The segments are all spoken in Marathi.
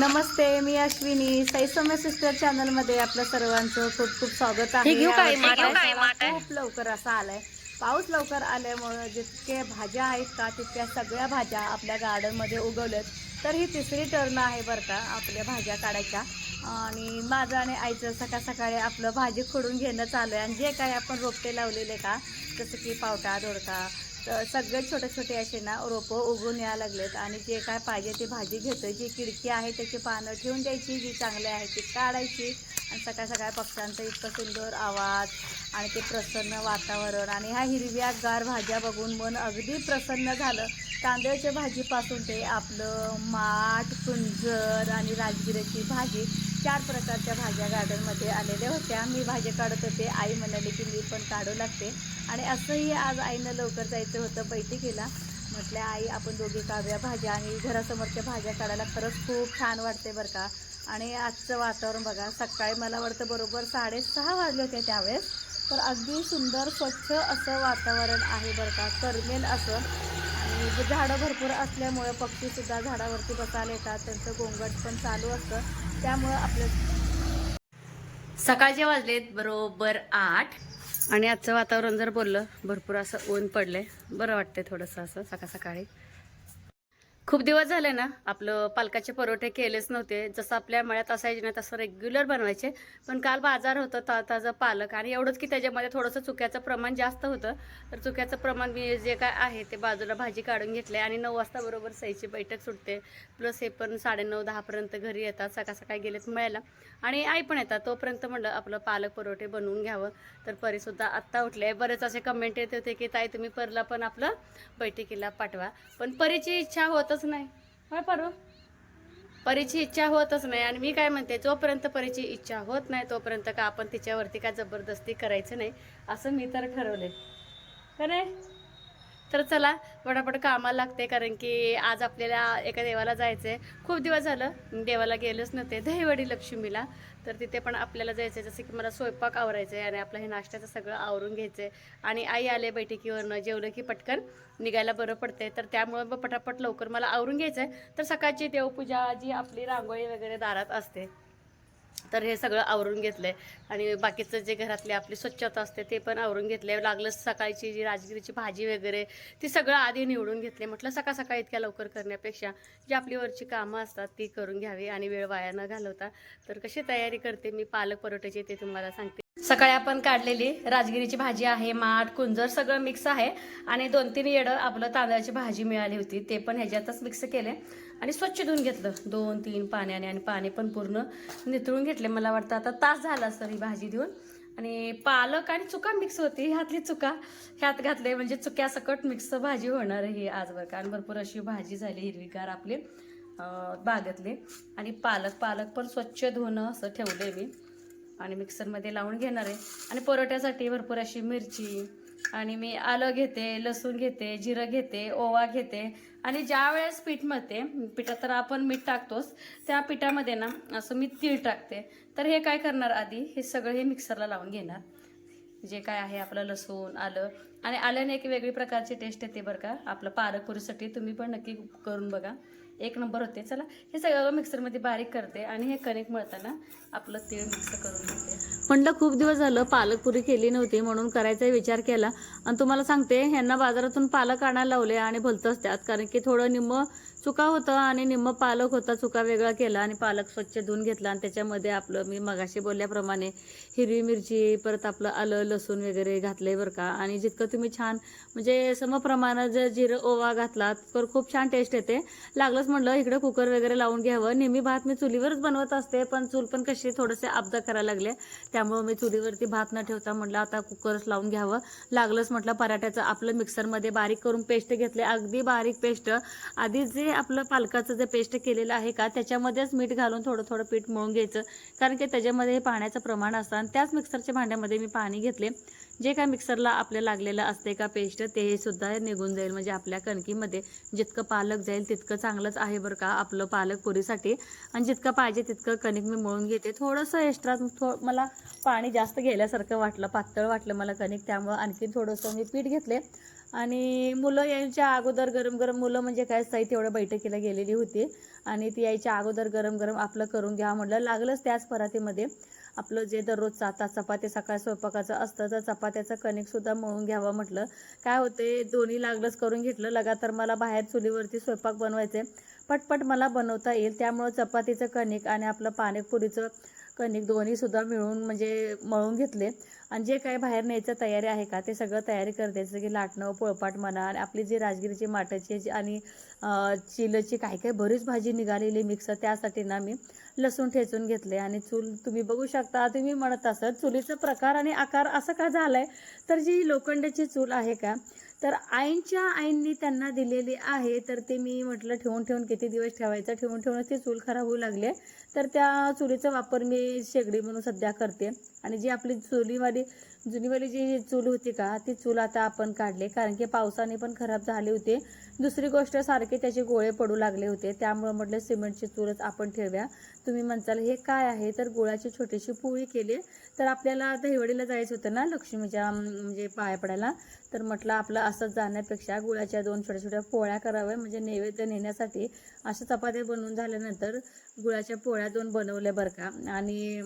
नमस्ते मी अश्विनी. साई सौम्य सिस्टर चॅनलमध्ये आपलं सर्वांचं खूप खूप स्वागत आहे. खूप लवकर असा आलाय. पाऊस लवकर आल्यामुळं जितके भाज्या आहेत का तितक्या सगळ्या भाज्या आपल्या गार्डनमध्ये उगवल्यात. तर ही तिसरी टर्न आहे बरं का आपल्या भाज्या काढायच्या. आणि माझं आणि आईचं सकाळ सकाळी आपलं भाजी खोडून घेणं चालू आहे. आणि जे काय आपण रोपटे लावलेले का जसं की पावटा दोडका तर सगळे छोटे छोटे असे ना रोपं उगून यायला लागलेत आणि जे काय पाहिजे ते भाजी घेतो जी किडकी आहे त्याची पानं ठेवून द्यायची जी चांगली आहे ती काढायची. आणि सकाळ सकाळ पक्ष्यांचा इतकं सुंदर आवाज आणि ते प्रसन्न वातावरण आणि ह्या हिरव्या गार भाज्या बघून मन अगदी प्रसन्न झालं. तांदळाच्या भाजीपासून ते आपलं माठ कुंजर आणि राजगिराची भाजी चार प्रकारच्या भाज्या गार्डनमध्ये आलेल्या होत्या. मी भाज्या काढत होते. आई म्हणाली की मी पण काढू लागते. आणि असंही आज आईनं लवकर जायचं होतं बैठकीला. म्हटल्या आई आपण दोघी काढूया भाज्या आणि घरासमोरच्या भाज्या काढायला खरंच खूप छान वाटते बरं का. आणि आजचं वातावरण बघा सकाळी मला वाटतं बरोबर साडेसहा वाजले होते त्यावेळेस. तर अगदी सुंदर स्वच्छ असं वातावरण आहे बरं का. करमेल असं. आणि झाडं भरपूर असल्यामुळे पक्षीसुद्धा झाडावरती बसायला येतात. त्यांचं गोंगट पण चालू असतं. त्यामुळं आपलं सकाळचे वाजलेत बरोबर आठ. आणि आजचं वातावरण जर बोललं भरपूर असं ऊन पडलंय. बरं वाटतंय थोडंसं असं सकाळ सकाळी. खूप दिवस झाले ना आपलं पालकाचे परोठे केलेच नव्हते. जसं आपल्या मळ्यात असायचे ना तसं रेग्युलर बनवायचे. पण काल बाजार होतं ता ताजं पालक आणि एवढंच की त्याच्यामध्ये थोडंसं चुक्याचं प्रमाण जास्त होतं. तर चुक्याचं प्रमाण मी जे काय आहे ते बाजूला भाजी काढून घेतले आणि नऊ वाजता बरोबर सईची बैठक सुटते. प्लस हे पण साडेनऊ दहापर्यंत घरी येतात सकाळ सकाळी गेलेत मळ्याला. आणि आई पण येतात तोपर्यंत म्हणलं आपलं पालक परोठे बनवून घ्यावं. तर परीसुद्धा आत्ता उठले. बरेच असे कमेंट येत होते की ताई तुम्ही परला पण आपलं बैठकीला पाठवा. पण परीची इच्छा होतच नाही. होय परू परीची इच्छा होतच नाही आणि मी काय म्हणते जोपर्यंत परीची इच्छा होत नाही तोपर्यंत का आपण तिच्यावरती काय जबरदस्ती करायचं नाही असं मी तर ठरवले. का नाही? तर चला पटापट कामाला लागते कारण की आज आपल्याला एका देवाला जायचं आहे खूप दिवस झालं देवाला गेलोच नव्हते दहीवडी लक्ष्मीला. तर तिथे पण आपल्याला जायचं आहे जसं की मला स्वयंपाक आवरायचं आहे आणि आपलं हे नाश्त्याचं सगळं आवरून घ्यायचं आहे आणि आई आले बैठकीवरनं जेवलं की पटकन निघायला बरं पडते तर त्यामुळं मग पटापट लवकर मला आवरून घ्यायचं आहे तर सकाळची देवपूजा जी आपली रांगोळी वगैरे दारात असते तर हे सगळं आवरून घेतलं आहे आणि बाकीचं जे घरातली आपली स्वच्छता असते ते पण आवरून घेतले लागलं सकाळची जी राजगिरीची भाजी वगैरे ती सगळं आधी निवडून घेतले म्हटलं सकाळ सकाळी इतक्या लवकर करण्यापेक्षा जी आपली वरची कामं असतात ती करून घ्यावी आणि वेळ वाया न घालवता. तर कशी तयारी करते मी पालक परोठ्याची ते तुम्हाला सांगते. सकाळी आपण काढलेली राजगिरीची भाजी आहे माठ कुंजर सगळं मिक्स आहे. आणि दोन तीन येडं आपलं तांदळाची भाजी मिळाली होती ते पण ह्याच्यातच मिक्स केले आणि स्वच्छ धुवून घेतलं. दोन तीन पाण्याने आणि पाणी पण पूर्ण नितळून घेतले. मला वाटतं आता तास झाला असतं ही भाजी देऊन. आणि पालक आणि चुका मिक्स होती. ह्यातली चुका ह्यात घातले. म्हणजे चुक्या सकट मिक्स भाजी होणार ही आज बरं भरपूर अशी भाजी झाली हिरवीगार आपली बागेतले. आणि पालक पालक पण स्वच्छ धुवणं असं ठेवलंय मी. आणि मिक्सरमध्ये लावून घेणार आहे. आणि परोठ्यासाठी भरपूर अशी मिरची आणि मी आलं घेते लसूण घेते जिरं घेते ओवा घेते. आणि ज्या वेळेस पीठ मळते पिठात तर आपण मीठ टाकतोच त्या पिठामध्ये ना असं मी तीळ टाकते. तर हे काय करणार आधी? हे सगळं हे मिक्सरला लावून घेणार. जे काय आहे आपलं लसूण आलं. आणि आल्याने एक वेगळी प्रकारची टेस्ट येते बरं का. आपलं पालक पुरीसाठी तुम्ही पण नक्की करून बघा. एक नंबर होते. चला हे सगळं मिक्सरमध्ये बारीक करते आणि हे कणिक मळताना आपलं तीळ मिक्स करून घेते. म्हणलं खूप दिवस झालं पालकपुरी केली नव्हती म्हणून करायचा विचार केला. आणि तुम्हाला सांगते ह्यांना बाजारातून पालक आणायला लावले आणि भलतंच त्यात. कारण की थोडं निम्म चुका होतं आणि निम्म पालक होता चुका वेगळा केला आणि पालक स्वच्छ धुवून घेतला. आणि त्याच्यामध्ये आपलं मी मगाशी बोलल्याप्रमाणे हिरवी मिरची परत आपलं आलं लसूण वगैरे घातलंय बरं का. आणि जितकं तुम्ही छान म्हणजे समप्रमाणात जर जिरं ओवा घातलात तर खूप छान टेस्ट येते. लागलंच म्हटलं इकडे कुकर वगैरे लावून घ्यावं. नेहमी भात मी चुलीवरच बनवत असते पण चूल पण कशी थोडेसे अब्दा करायला लागले. त्यामुळे मी चुलीवरती भात न ठेवता म्हटलं आता कुकरच लावून घ्यावं. लागलंच म्हटलं पराठ्याचं आपलं मिक्सरमध्ये बारीक करून पेस्ट घेतले अगदी बारीक पेस्ट आधी जे आपलं पालकाचं जे पेस्ट केलेलं आहे का त्याच्यामध्येच मीठ घालून थोडं थोडं पीठ मळून घ्यायचं. कारण की त्याच्यामध्ये पाण्याचं प्रमाण असतं आणि त्याच मिक्सरच्या भांड्यामध्ये मी पाणी घेतले. जे काय मिक्सरला आपल्या लागलेलं असते का पेस्ट ते सुद्धा निघून जाईल. म्हणजे आपल्या कणकीमध्ये जितकं पालक जाईल तितकं चांगलंच आहे बरं का आपलं पालक पुरीसाठी. आणि जितकं पाहिजे तितकं कणिक मी मळून घेते. थोडंसं एक्स्ट्रा थो मला पाणी जास्त गेल्यासारखं वाटलं पातळ वाटलं मला कणिक त्यामुळं आणखी थोडंसं मी पीठ घेतले. आणि मुलं यायच्या अगोदर गरम गरम मुलं म्हणजे काय साई तेवढ्या बैठकीला गेलेली होती. आणि ती यायच्या अगोदर गरम गरम आपलं करून घ्या म्हटलं. लागलंच त्याच परातीमध्ये. आपलं जे दररोज आता चपाती सकाळ स्वयंपाकाचं असतं तर चपात्याचं कणिकसुद्धा मळून घ्यावं म्हटलं. काय होते दोन्ही लागलंच करून घेतलं. लगातार मला बाहेर चुलीवरती स्वयंपाक बनवायचे पटपट मला बनवता येईल. त्यामुळं चपातीचं कणिक आणि आपलं पाणीपुरीचं कणिक दोन्हीसुद्धा मिळून म्हणजे मळून घेतले. आणि जे काही बाहेर न्यायचं तयारी आहे का ते सगळं तयारी करते. जसं की लाटणं पोळपाट म्हणा आणि आपली जी राजगिरीची माठाची जी आणि चिलची काही काही बरीच भाजी निघालेली मिक्स त्यासाठी ना मी लसूण ठेचून घेतले. आणि चूल तुम्ही बघू शकता तुम्ही म्हणत असत चुलीचा प्रकार आणि आकार असं का झालाय? तर जी लोखंडाची चूल आहे का तर आईंच्या आईंनी त्यांना दिलेली आहे तर ते मी म्हटलं ठेवून ठेवून किती दिवस ठेवायचं? ठेवून ठेवून ती चूल खराब होऊ लागली तर त्या चुलीचा वापर मी शेगडी म्हणून सध्या करते. आणि जी आपली चुलीवाली जुनीवाली जी चूल होती का ती चूल आता आपण काढले. कारण की पावसाने पण खराब झाले होते. दुसरी गोष्ट सारखे त्याचे गोळे पडू लागले होते. त्यामुळे म्हटलं सिमेंटची चूलच आपण ठेवूया. तुम्ही म्हणताल हे काय आहे? तर गुळाची छोटीशी पोळी केली. तर आपल्याला दहिवडीला जायचं होतं ना लक्ष्मीच्या म्हणजे पाया पडायला. तर म्हटलं आपलं असंच जाण्यापेक्षा गुळाच्या दोन छोट्या छोट्या पोळ्या कराव्या. म्हणजे नैवेद्य नेण्यासाठी अशा चपात्या बनवून झाल्यानंतर गुळाच्या पोळ्या दोन बनवल्या बरं का. आणि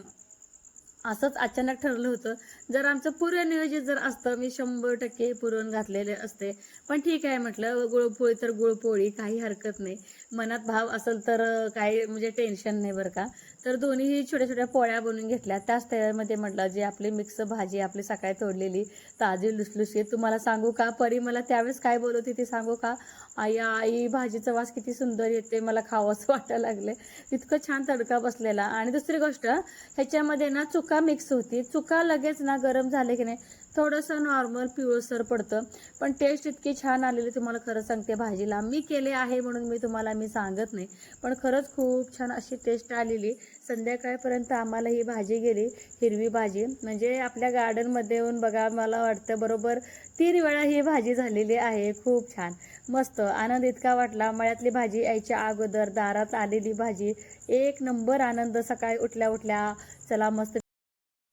असंच अचानक ठरलं होतं. जर आमचं पुरणनियोजित जर असतं मी शंभर टक्के पुरण घातलेले असते. पण ठीक आहे म्हटलं गुळपोळी तर गुळपोळी काही हरकत नाही. मनात भाव असेल तर काही म्हणजे टेन्शन नाही बरं का. तर दोन्ही छोट्या छोट्या पोळ्या बनवून घेतल्या. त्याच तयारमध्ये म्हटलं जे आपली मिक्स भाजी आपली सकाळी तोडलेली ताजी लुसलुशीत तुम्हाला सांगू का? परी मला त्यावेळेस काय बोलत होती सांगू का? आई आई भाजीचा वास किती सुंदर येते मला खावंसं वाटायला लागले इतकं छान तडका बसलेला. आणि दुसरी गोष्ट ह्याच्यामध्ये ना चुका मिक्स होती. चुका लगेच ना गरम झाले की नाही थोडंसं नॉर्मल पिवळसर पडतं. पण टेस्ट इतकी छान आलेली तुम्हाला खरं सांगते भाजीला. मी केले आहे म्हणून मी तुम्हाला मी सांगत नाही. पण खरंच खूप छान अशी टेस्ट आलेली. संध्याकाळपर्यंत आम्हाला ही भाजी गेली हिरवी भाजी. म्हणजे आपल्या गार्डनमध्ये येऊन बघा मला वाटतं बरोबर तीन वेळा ही भाजी झालेली आहे. खूप छान. मस्त. आनंद इतका वाटला. मळ्यातली भाजी यायच्या अगोदर दारात आलेली भाजी. एक नंबर आनंद सकाळी उठल्या उठल्या चला मस्त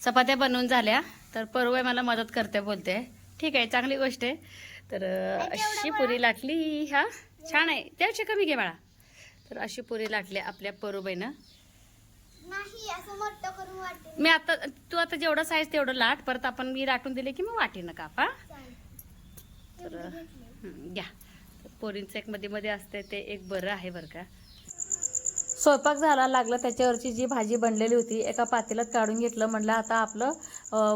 चपात्या बनवून झाल्या. तर परवा मला मदत करते बोलते. ठीक आहे चांगली गोष्ट आहे. तर अशी पुरी लाटली हा छान आहे. त्यापेक्षा कमी घे बाळा. तर अशी पुरी लाटली आपल्या परूबाईनं मी आता तू आता जेवढं साईज तेवढं लाट. परत आपण मी लाटून दिले की मग वाटीनं कापा तर घ्या. पोरींचं एक मध्ये मध्ये असते ते एक बरं आहे बरं का. स्वयंपाक झाला लागला त्याच्यावरची जी भाजी बनलेली होती एका पातेल्यात काढून घेतलं म्हणलं आता आपलं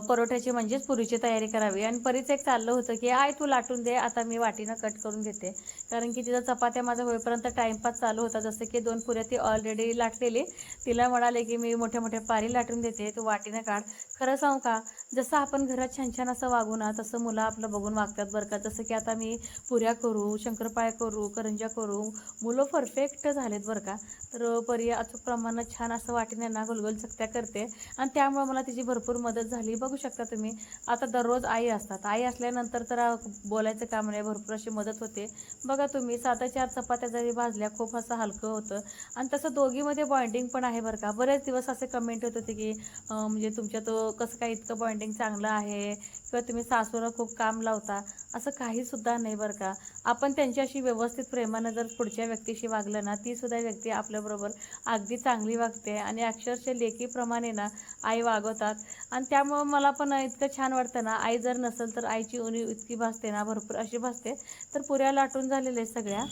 परोठ्याची म्हणजेच पुरीची तयारी करावी. आणि परीच एक चाललं होतं की आय तू लाटून दे आता मी वाटीनं कट करून घेते. कारण की तिथं चपात्या माझा होईपर्यंत टाइमपास चालू होता. जसं की दोन पुऱ्या ती ऑलरेडी लाटलेली. तिला म्हणाले की मी मोठ्या मोठ्या पारी लाटून देते तू वाटीनं काढ. खरं सांगू का जसं आपण घरात छान छान असं वागू ना तसं मुलं आपलं बघून वागतात बरं का. जसं की आता मी पुऱ्या करू शंकरपाळ्या करू करंजा करू मुलं परफेक्ट झालेत बरं का. तर परी अचूक प्रमाणात छान असं वाटेने ना गोलगोल चकत्या करते. आणि त्यामुळे मला तिची भरपूर मदत झाली. बघू शकता तुम्ही आता दररोज आई असतात. आई असल्यानंतर तर बोलायचं काम नाही भरपूर अशी मदत होते. बघा तुम्ही साधा चार चपात्या जरी भाजल्या खूप असं हलकं होतं. आणि तसं दोघीमध्ये बॉन्डिंग पण आहे बरं का. बरेच दिवस असे कमेंट होत होते की म्हणजे तुमच्या तो कसं काय इतकं बॉन्डिंग चांगलं आहे? किंवा तुम्ही सासूला खूप काम लावता? असं काही सुद्धा नाही बरं का. आपण त्यांच्याशी व्यवस्थित प्रेमानं जर पुढच्या व्यक्तीशी वागलं ना ती सुद्धा व्यक्ती आपल्याबरोबर अगदी चांगली वागते आणि अक्षरशः लेकीप्रमाणे ना आई वागवतात. आणि त्यामुळं मला पण इतकं छान वाटतं ना आई जर नसेल तर आईची उणीव इतकी भासते ना भरपूर अशी भासते. तर पुऱ्या लाटून झालेल्या सगळ्या.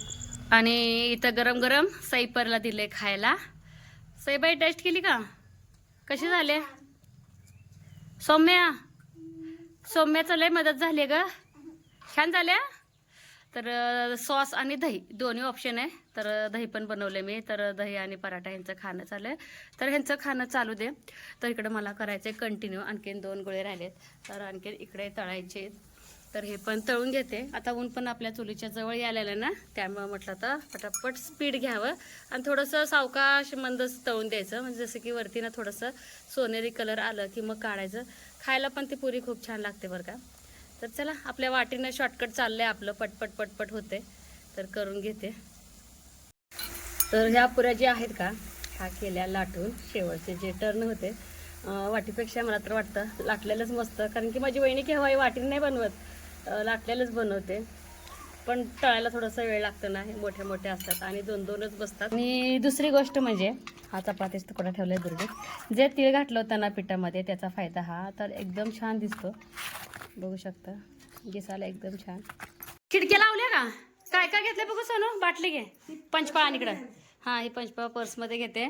आणि इथं गरम गरम सईपरला दिले खायला. सईबाई टेस्ट केली का? कशी झाले? सौम्या? सौम्याचं लय मदत झाली ग. छान झाल्या? तर सॉस आणि दही दोन्ही ऑप्शन आहे. तर दही पण बनवले मी. तर दही आणि पराठा ह्यांचं खाणं चालू आहे तर ह्यांचं खाणं चालू दे. तर इकडं मला करायचं आहे कंटिन्यू आणखीन दोन गोळे राहिलेत. तर आणखीन इकडे तळायचे तर हे पण तळून घेते. आता ऊन पण आपल्या चुलीच्या जवळ यायला आहे ना? त्यामुळं म्हटलं तर पटापट स्पीड घ्यावं. आणि थोडंसं सावकाश मंदच तळून द्यायचं. म्हणजे जसं की वरती ना थोडंसं सोनेरी कलर आलं की मग काढायचं. खायला पण ती पुरी खूप छान लागते बरं का? तर चला आपल्या वाटीनं शॉर्टकट चाललंय आपलं. पटपट पटपट होते तर करून घेते. तर ह्या पुऱ्या ज्या आहेत का ह्या केल्या लाटून शेवटचे जे टर्न होते वाटीपेक्षा मला तर वाटतं लाटलेलंच मस्त. कारण की माझी वहिनी केव्हाही वाटीने नाही बनवत लाटलेलंच बनवते. पण तळायला थोडंसं वेळ लागतो ना हे मोठ्या मोठ्या असतात आणि दोन दोनच बसतात. आणि दुसरी गोष्ट म्हणजे हा चपातीच तुकडा आहे दुर्गीत. जे तीळ घातलं होतं ना पिठामध्ये त्याचा फायदा हा तर एकदम छान दिसतो. बघू शकता. दिसायला एकदम छान. खिडक्या लावल्या का? काय काय घेतलं बघू सोनू? बाटली घे. पंचपा आणि इकडं. हां ही पंचपा पर्समध्ये घेते.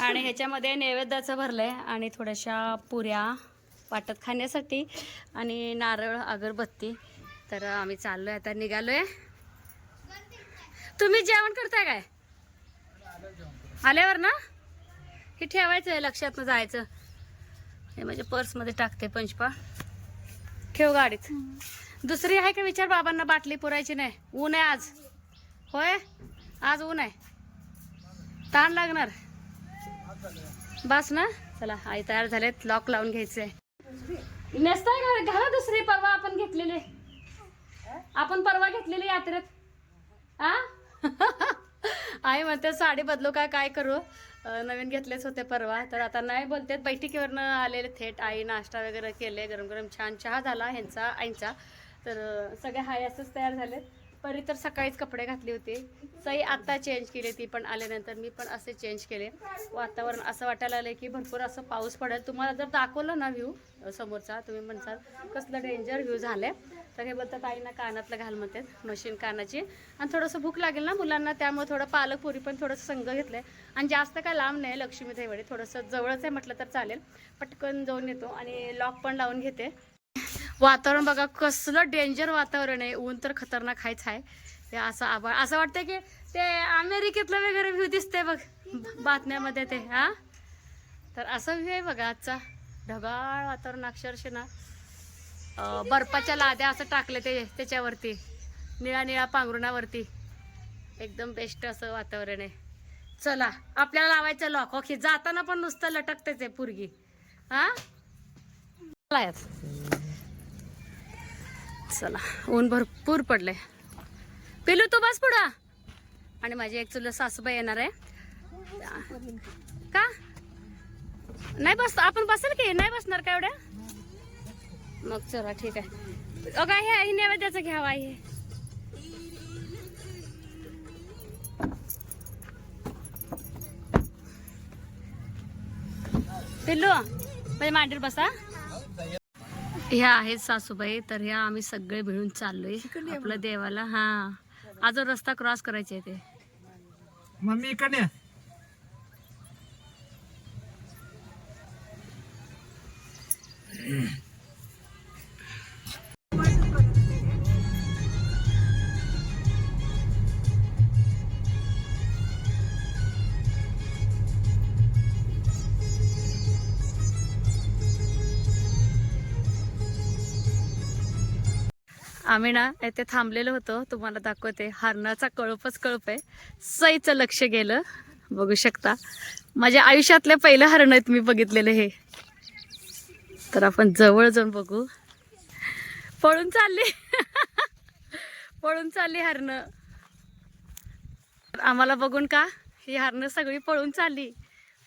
आणि ह्याच्यामध्ये नैवेद्याचं भरलं आहे आणि थोड्याशा पुऱ्या वाटत खाण्यासाठी आणि नारळ अगरबत्ती. तर आम्ही चाललो आहे आता निघालो आहे तुम्ही जेवण करताय काय? आल्यावर ना? हे ठेवायचं आहे लक्षात जायचं. हे म्हणजे पर्समध्ये टाकते पंचपा ठेव गाडीत. दुसरी आहे का विचार बाबांना बाटली पुरायची नाही? ऊन आहे आज. होय? आज ऊन आहे. ताण लागणार. बस ना. चला आई तयार झालेत. लॉक लावून घ्यायचंय. नेसताय घाला दुसरी परवा आपण घेतलेली. आपण परवा घेतलेली यात्रेत. आ? आई म्हणते साडी बदलू का? काय करू? नवीन घेतलेच होते परवा. तर आता नाही बोलतेत. बैठकीवरनं आलेले थेट आई नाश्ता वगैरे केले. गरम गरम छान चहा झाला ह्यांचा आईंचा. तर सगळे हाय असंच तयार झालेत. परी तर सकाळीच कपडे घातले होते. सई आत्ता चेंज केले ती पण आल्यानंतर मी पण असे चेंज केले. वातावरण असं वाटायला आलं की भरपूर असं पाऊस पडेल. तुम्हाला जर दाखवलं ना व्ह्यू समोरचा तुम्ही म्हणसाल कसलं डेंजर व्ह्यू आहे तर हे बोलतात आईना कानातलं घाल म्हणतात मशीन कानाची. आणि थोडंसं भूक लागेल ना मुलांना त्यामुळे थोडं पालक पुरी पण थोडंसं संघ आहे आणि जास्त काय लांब नाही लक्ष्मी देवडे थोडंसं जवळच आहे म्हटलं तर चालेल. पटकन जाऊन येतो आणि लॉक पण लावून घेते. वातावरण बघा कसलं डेंजर वातावरण आहे. ऊन तर खतरनाक आहेच आहे ते असं आभाळ असं वाटतं की ते अमेरिकेतलं वगैरे व्ह्यू दिसते बघ. बातम्यामध्ये ते हा? तर असं व्ह्यू आहे बघा आजचा. ढगाळ वातावरण अक्षरशः ना. बर्फाच्या लाद्या असं टाकले ते त्याच्यावरती. निळा निळा पांघरुणावरती. एकदम बेस्ट असं वातावरण आहे. चला आपल्याला लावायचं लॉक ओके जाताना पण नुसतं लटकतेच आहे पुरगी. हा? चला. चला ऊन भरपूर पडले पिलू तू बस पुढं. आणि माझी एक चुलं सासूबाई येणार आहे. का? नाही बस आपण बसेल की? नाही बसणार का एवढ्या? मग चला ठीक आहे. अगं हे नैवेद्याचं घ्यावा हे पिल्लू म्हणजे मांडीवर बसा. ह्या आहेत सासूबाई तर ह्या आम्ही सगळे मिळून चाललोय आपलं देवाला. हा. अजून रस्ता क्रॉस करायचे ते. मम्मी इकडे आम्ही ना येथे थांबलेलो होतो. तुम्हाला दाखवते. हरणाचा कळपच कळप आहे. सईचं लक्ष गेलं. बघू शकता. माझ्या आयुष्यातले पहिलं हरण आहेत मी बघितलेले हे. तर आपण जवळ जाऊन बघू. पळून चालली. पळून चालली हरणं. आम्हाला बघून का? ही हरणं सगळी पळून चालली.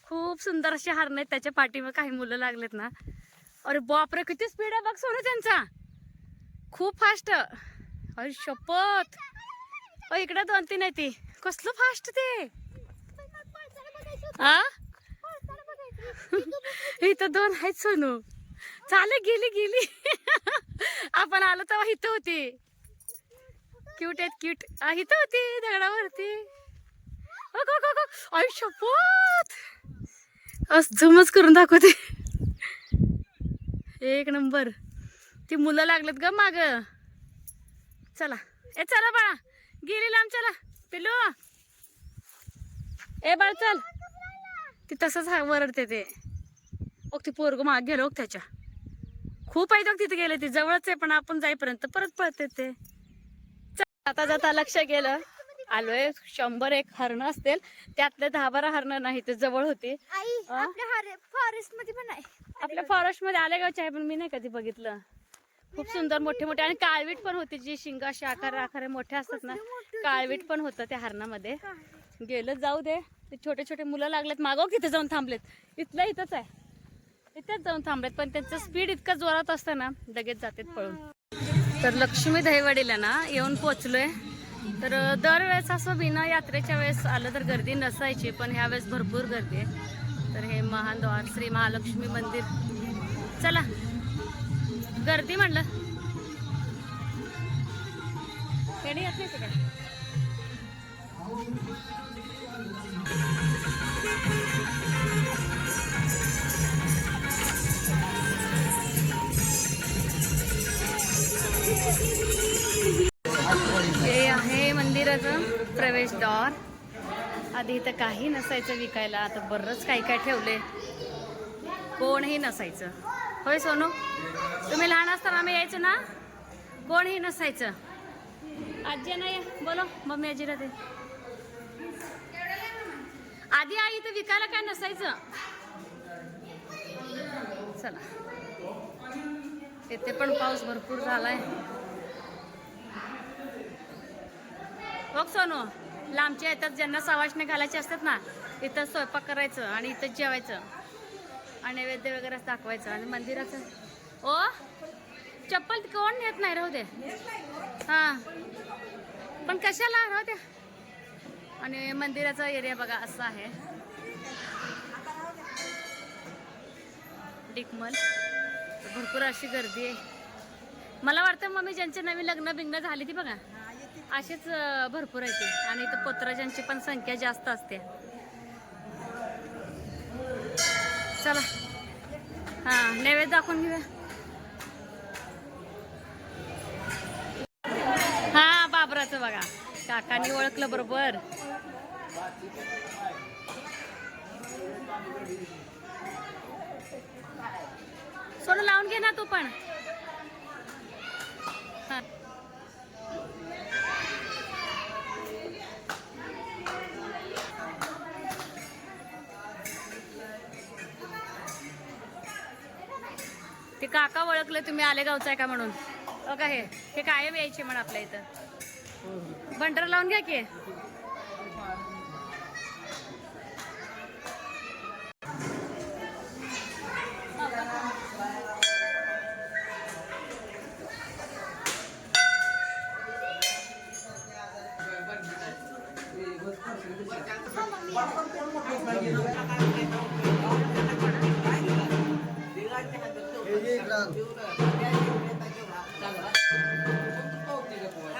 खूप सुंदर अशी हरणं आहेत. त्याच्या पाठीवर काही मुलं लागलेत ना. अरे बापरे किती स्पीड आहे बघ सोनं त्यांचा. खूप फास्ट. अरे शपथ. अ इकडे दोन तीन आहे ती. कसलं फास्ट ते? आ? इथं दोन आहेत सोनू. चाले गेली गेली. आपण आलो तेव्हा इथं होती. क्यूट आहेत क्यूट इथं होती दगडावरती. अगं, आई शपथ. अस झुमच करून दाखवते. एक नंबर. ती मुलं लागलेत ग माग. चला. ए चला बाळा. गेली लांब चला. पिलू ए बाळ चल. ती तसंच हा वरडते ते. ओक ती पोरग माग गेलो ओक त्याच्या. खूप आहे बघ तिथे गेले ती. जवळच आहे पण आपण जाईपर्यंत परत पळते ते. चल, आता जाता लक्ष गेलं. आलोय शंभर एक हरणं असतील. त्यातले दहा बारा हरणं नाही ते जवळ होती. फॉरेस्टमध्ये पण आहे. आपल्या फॉरेस्टमध्ये आलेगावचे आहे पण मी नाही कधी बघितलं. खूप सुंदर मोठे मोठे आणि काळवीट पण होती जी शिंग अशी आकार आकारे मोठे असतात ना. काळवीट पण होतं त्या हरणामध्ये. गेलं जाऊ दे. ते छोटे छोटे मुलं लागलेत. मागो तिथे जाऊन थांबलेत? इथलं इथंच आहे. इथेच जाऊन थांबलेत पण त्यांचं स्पीड इतकं जोरात असतं ना लगेच जातात पळून. तर लक्ष्मी दहीवडीला ना येऊन पोचलोय. तर दरवेळेस असं बिना यात्रेच्या वेळेस आलं तर गर्दी नसायची पण ह्या वेळेस भरपूर गर्दी आहे. तर हे महाद्वार श्री महालक्ष्मी मंदिर. चला. गर्दी म्हणलं. खेडी येत नाही सगळं हे आहे मंदिराचं प्रवेशद्वार आधी इथं काही नसायचं विकायला. आता बरंच काही काय ठेवले कोणही नसायचं. होय सोनू? तुम्ही लहान असताना आम्ही यायचो ना? कोणही नसायचं. आजी नाही बोलो मम्मी आजी राहते आधी आई इथं विकायला काय नसायचं? चला. तिथे पण पाऊस भरपूर झालाय. बघ सोनू लांबच्या येतात ज्यांना सवाशने घालायचे असतात ना इथं स्वयंपाक करायचं आणि इथं जेवायचं. नैवेद्य वगैरेच दाखवायचं आणि मंदिराचं. ओ चप्पल कोण नेत नाही राहू दे. हां. पण कशाला? राहू द्या. आणि मंदिराचा एरिया बघा असा आहे. डिकमल भरपूर अशी गर्दी आहे. मला वाटतं मम्मी ज्यांचे नवीन लग्न बिग्न झाली ती बघा. असेच भरपूर आहे ते. आणि इथं पोतराजांची पण संख्या जास्त असते. चला. हा नैवेद्य दाखवून घेऊया. हा बाबराचं बघा. काकांनी ओळखलं बरोबर. सोनं लावून घे ना तू पण. ओळखलं तुम्ही आले गावचं आहे का म्हणून? हो का हे? हे कायम यायचे म्हण आपल्या इथं. बंटर लावून घ्या की. 酒呢？白酒，白酒白酒，再来啊！用土锅子的锅啊。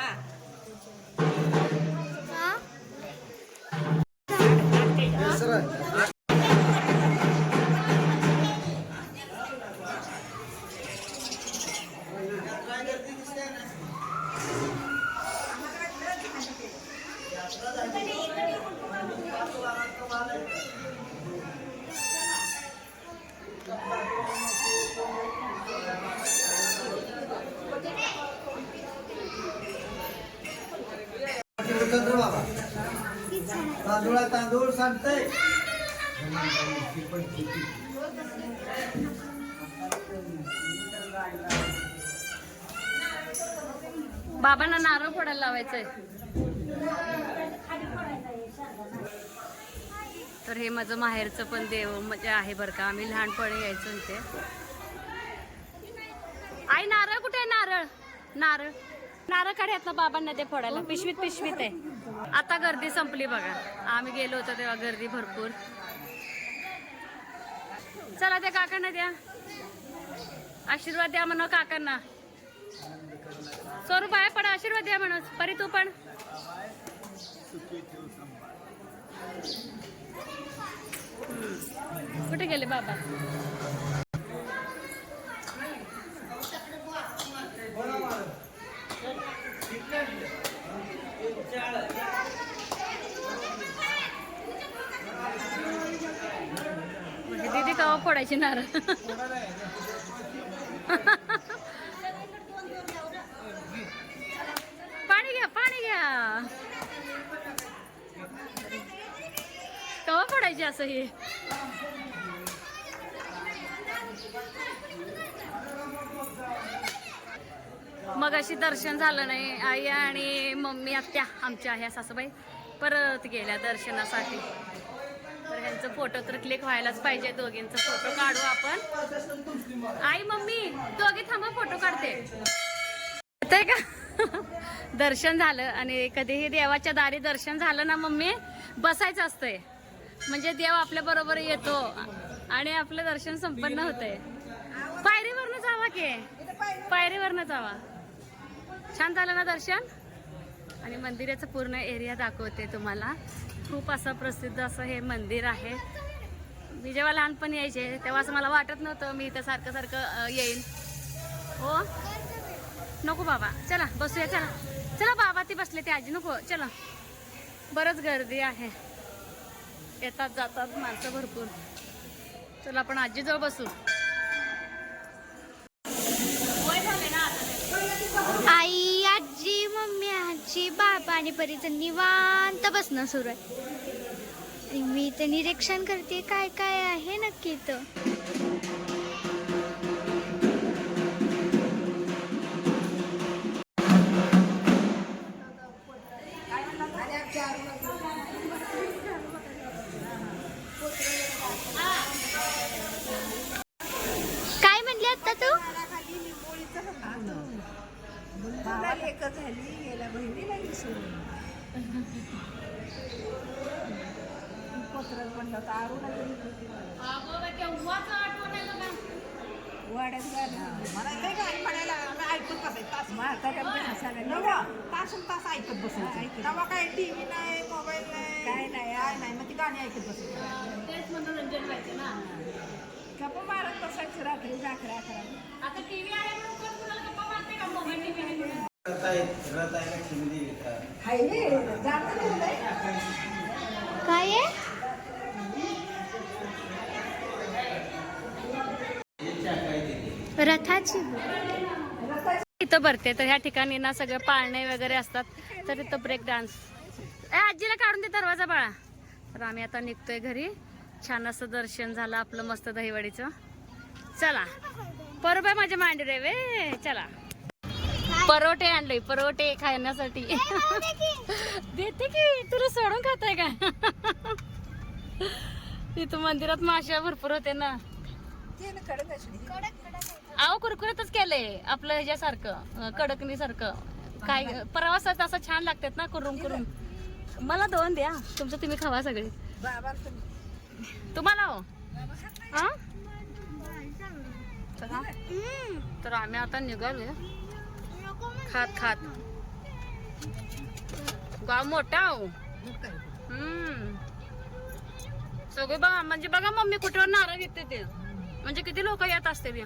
लावायचंय. तर हे माझं माहेरचं पण देव म्हणजे आहे बरं का. आम्ही लहानपणी यायचो ते आई नारळ कुठे आहे? नारळ. नारळ. नारळ काढ्यात ना बाबांना ते फोडायला. पिशवीत पिशवीत आहे. आता गर्दी संपली बघा. आम्ही गेलो होतो तेव्हा गर्दी भरपूर. चला त्या काकांना द्या. आशीर्वाद द्या म्हणा काकांना. स्वरूप आहे पण आशीर्वाद द्या म्हणून. परी तू पण. कुठे गेले बाबा? म्हणजे दीदी कवा फोडायची नार घ्या कवा पडायची असं हे? मग अशी दर्शन झालं नाही आई आणि मम्मी आत्या आमच्या ह्या सासूबाई परत गेल्या दर्शनासाठी. तर ह्यांचं फोटो तर क्लिक व्हायलाच पाहिजे दोघींचा फोटो काढू आपण. आई मम्मी दोघे थांबा फोटो काढते. का? दर्शन झालं आणि कधीही देवाच्या दारी दर्शन झालं ना मम्मी बसायचं असतंय. म्हणजे देव आपल्या बरोबर येतो आणि आपलं दर्शन संपन्न होतंय. पायरीवरनं जावा की? पायरीवरनं जावा. छान झालं ना दर्शन? आणि मंदिराचा पूर्ण एरिया दाखवते तुम्हाला. खूप असं प्रसिद्ध असं हे मंदिर आहे. मी जेव्हा लहानपणी यायचे तेव्हा असं मला वाटत नव्हतं मी इथं सारखं सारखं येईन. हो? नको बाबा चला बसूया चला. चला बाबा ती बसले ते आजी नको. चला. बरंच गर्दी आहे. येतात जातात माणसं भरपूर. चला आपण आजीजवळ बसू. आई आजी मम्मी आजी बाबा आणि परीचं निवांत बसणं सुरू आहे. मी तर निरीक्षण करते काय काय आहे नक्की इथं. मला काही गाणी म्हणायला आम्ही ऐकत बसायचं तास. तासून तास ऐकत बसायचं तेव्हा काय टीव्ही नाही मोबाईल नाही. काय नाही काय नाही मग ती गाणी ऐकत बसायची तेच मनोरंजन व्हायचं ना. गप्पा मारत बसायचं रात्री अकरा अकरा. आता टीव्ही आहे म्हणून कोण कुणाला गप्पा मारते का? मोबाईल टीव्ही आहे काय आहे? रथाची. इथं भरते तर ह्या ठिकाणी ना सगळे पाळणे वगैरे असतात तर इथं ब्रेक डान्स ए आजीला काढून दे दरवाजा बाळा. तर आम्ही आता निघतोय घरी. छान असं दर्शन झालं आपलं मस्त दहीवडीचं. चला. बरोबर माझ्या मांडी रे वे. चला. परोठे आणले परोठे खाण्यासाठी. देते की तुला सोडून खाताय का? इथं मंदिरात माश्या भरपूर होते ना. अहो कुरकुरतच केलंय आपलं ह्याच्यासारखं कडकणी सारखं काय प्रवासात असं छान लागतात ना कुरुम कुरुम. मला दोन द्या तुमचं तुम्ही खावा सगळे. तुम्हाला हो? हा? तर आम्ही आता निघालोय. खात खात. गाव मोठा हो. हम्म. सगळे बघा म्हणजे बघा मम्मी कुठेवर नारळ विकते ते. म्हणजे किती लोक येत असते बी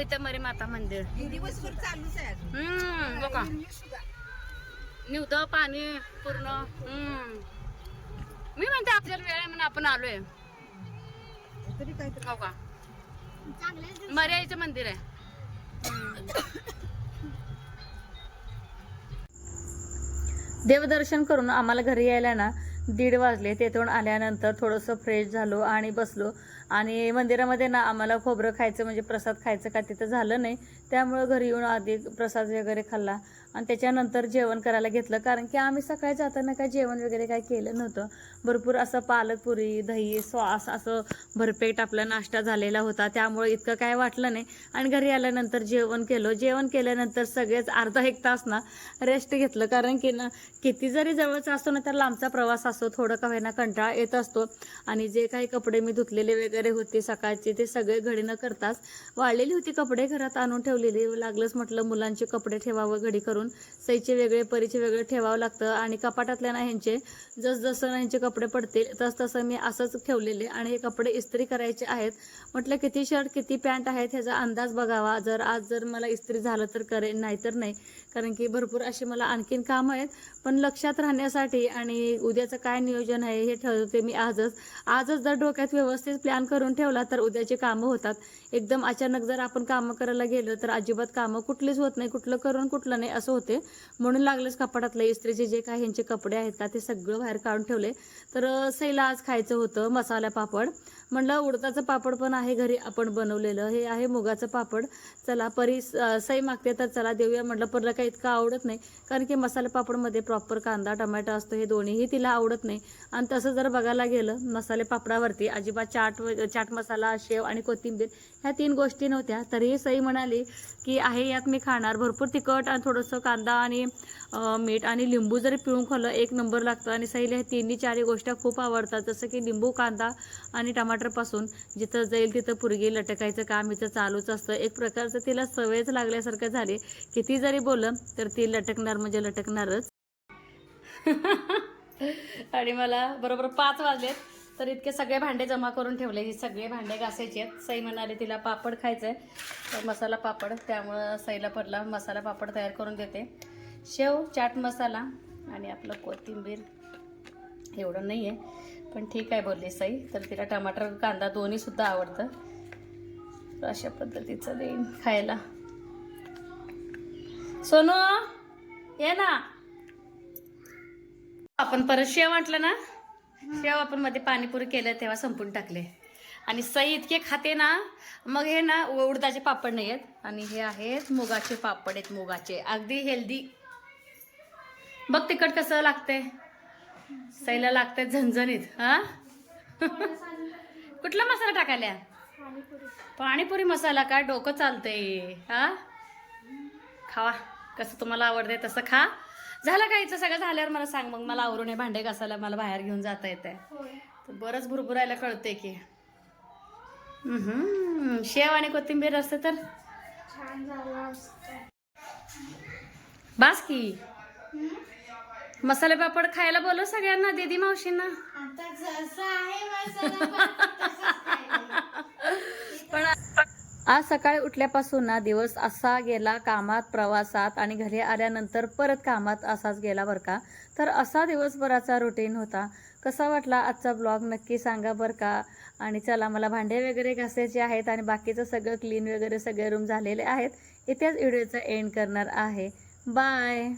इथे मरे माता मंदिर. हम्म बघा. निवद पाणी पूर्ण. हम्म. मी म्हणते आपल्याला वेळ आहे म्हणून आपण आलोय. हो का? मर्याईचं मंदिर आहे. देवदर्शन करून आम्हाला घरी यायला ना दीड वाजले. तेथून आल्यानंतर थोडंसं फ्रेश झालो आणि बसलो. आणि मंदिरामध्ये ना आम्हाला खोबरं खायचं म्हणजे प्रसाद खायचं का तिथं झालं नाही. त्यामुळं घरी येऊन आधी प्रसाद वगैरे खाल्ला. आणि त्याच्यानंतर जेवण करायला घेतलं. कारण की आम्ही सकाळी जाताना काय जेवण वगैरे काय केलं नव्हतं. भरपूर असं पालक पुरी दही सॉस असं भरपेट आपला नाश्ता झालेला होता. त्यामुळे इतकं काय वाटलं नाही. आणि घरी आल्यानंतर जेवण केलं. जेवण केल्यानंतर सगळेच अर्धा एक तास ना रेस्ट घेतलं. कारण की ना किती जरी जवळचा असतो ना तर लांबचा प्रवास असतो थोडं का होईना कंटाळा येत असतो. आणि जे काही कपडे मी धुतलेले वगैरे होते सकाळचे ते सगळे घडी न करताच. वाळलेली होती कपडे घरात आणून ठेवलेली. लागलंच म्हटलं मुलांचे कपडे ठेवावं घडी करून सईचे वेगळे परीचे वेगळे ठेवावं लागतं. आणि कपाटातल्या ना ह्यांचे जसजसं ना ह्यांचे कपडे पडतील तस तसं मी असंच ठेवलेले. आणि हे कपडे इस्त्री करायचे आहेत. म्हटलं किती शर्ट किती पॅन्ट आहेत ह्याचा अंदाज बघावा. जर आज जर मला इस्त्री झालं तर करेन नाहीतर नाही. कारण की भरपूर अशी मला आणखीन कामं आहेत. पण लक्षात राहण्यासाठी आणि उद्याचं काय नियोजन आहे हे ठरवते मी आजच. आजच जर डोक्यात व्यवस्थित प्लॅन करून ठेवला तर उद्याचे कामं होतात. एकदम अचानक जर आपण कामं करायला गेलो तर अजिबात कामं कुठलीच होत नाही. कुठलं करून कुठलं नाही असं होते. म्हणून लागलेच कपाटातले इस्त्रीचे जे काही ह्यांचे कपडे आहेत का ते सगळं बाहेर काढून ठेवले. तर सैला आज खायचं होतं मसाला पापड. म्हणलं उडदाचं पापड पण आहे घरी आपण बनवलेलं. हे आहे मुगाचं पापड. चला परी सई मागते तर चला देऊया म्हटलं परला काही इतकं आवडत नाही. कारण की मसाले पापडमध्ये प्रॉपर कांदा टमॅटो असतो हे दोन्हीही तिला आवडत नाही. आणि तसं जर बघायला गेलं मसाले पापडावरती अजिबात चाट चाट मसाला शेव आणि कोथिंबीर ह्या तीन गोष्टी नव्हत्या. तरीही सई म्हणाली की आहे यात मी खाणार. भरपूर तिखट आणि थोडंसं कांदा आणि मीठ आणि लिंबू जरी पिळून खाल्लं एक नंबर लागतो. आणि सईला ह्या तिन्ही चारही गोष्टी खूप आवडतात. जसं की लिंबू कांदा आणि क्वार्टरपासून जिथं जाईल तिथं पुरगी लटकायचं काम हिचं चालूच असतं. एक प्रकारचं तिला सवयच लागल्यासारखं झाली. किती जरी बोललं तर ती लटकणार म्हणजे लटकणारच. आणि मला बरोबर पाच वाजलेत तर इतके सगळे भांडे जमा करून ठेवले. हे सगळे भांडे घासायचे आहेत. सई म्हणाले तिला पापड खायचं आहे तर मसाला पापड त्यामुळं सईला पडला. मसाला पापड तयार करून देते. शेव चाट मसाला आणि आपलं कोथिंबीर. एवढं नाही आहे पण ठीक आहे बोलली सई. तर तिला टमाटर कांदा दोन्हीसुद्धा आवडतं. तर अशा पद्धतीचं देईन खायला. सोनू ये ना. आपण परत शेव म्हटलं ना? शेव आपण मध्ये पाणीपुरी केलं तेव्हा संपून टाकले. आणि सई इतके खाते ना मग हे ना उडदाचे पापड नाही आहेत. आणि हे आहेत मुगाचे पापड आहेत मुगाचे. अगदी हेल्दी बघ तिखट कसं लागतंय. सईला लागते झणझणीत हा? कुठला मसाला टाकायला? पाणीपुरी मसाला काय डोकं चालतंय हा? खावा कसं तुम्हाला आवडते तसं खा. झालं का इथं सगळं? झाल्यावर मला सांग मग. मला आवरून हे भांडे घासायला मला बाहेर घेऊन जाता येते तर बरंच भुरभुरायला कळते की. हम्म, शेव आणि कोथिंबीर असते तर? बास की. मसाले पापड खायला बोलव सगळ्यांना दीदी मावशींना. पण आज सकाळी उठल्यापासून ना दिवस असा गेला कामात प्रवासात आणि घरी आल्यानंतर परत कामात असाच गेला बरं का. तर असा दिवसभराचा रुटीन होता. कसा वाटला आजचा ब्लॉग नक्की सांगा बरं का? आणि चला मला भांडे वगैरे घासायचे आहेत आणि बाकीचं सगळं क्लीन वगैरे सगळे रूम झालेले आहेत. इथेच व्हिडिओचं एंड करणार आहे. बाय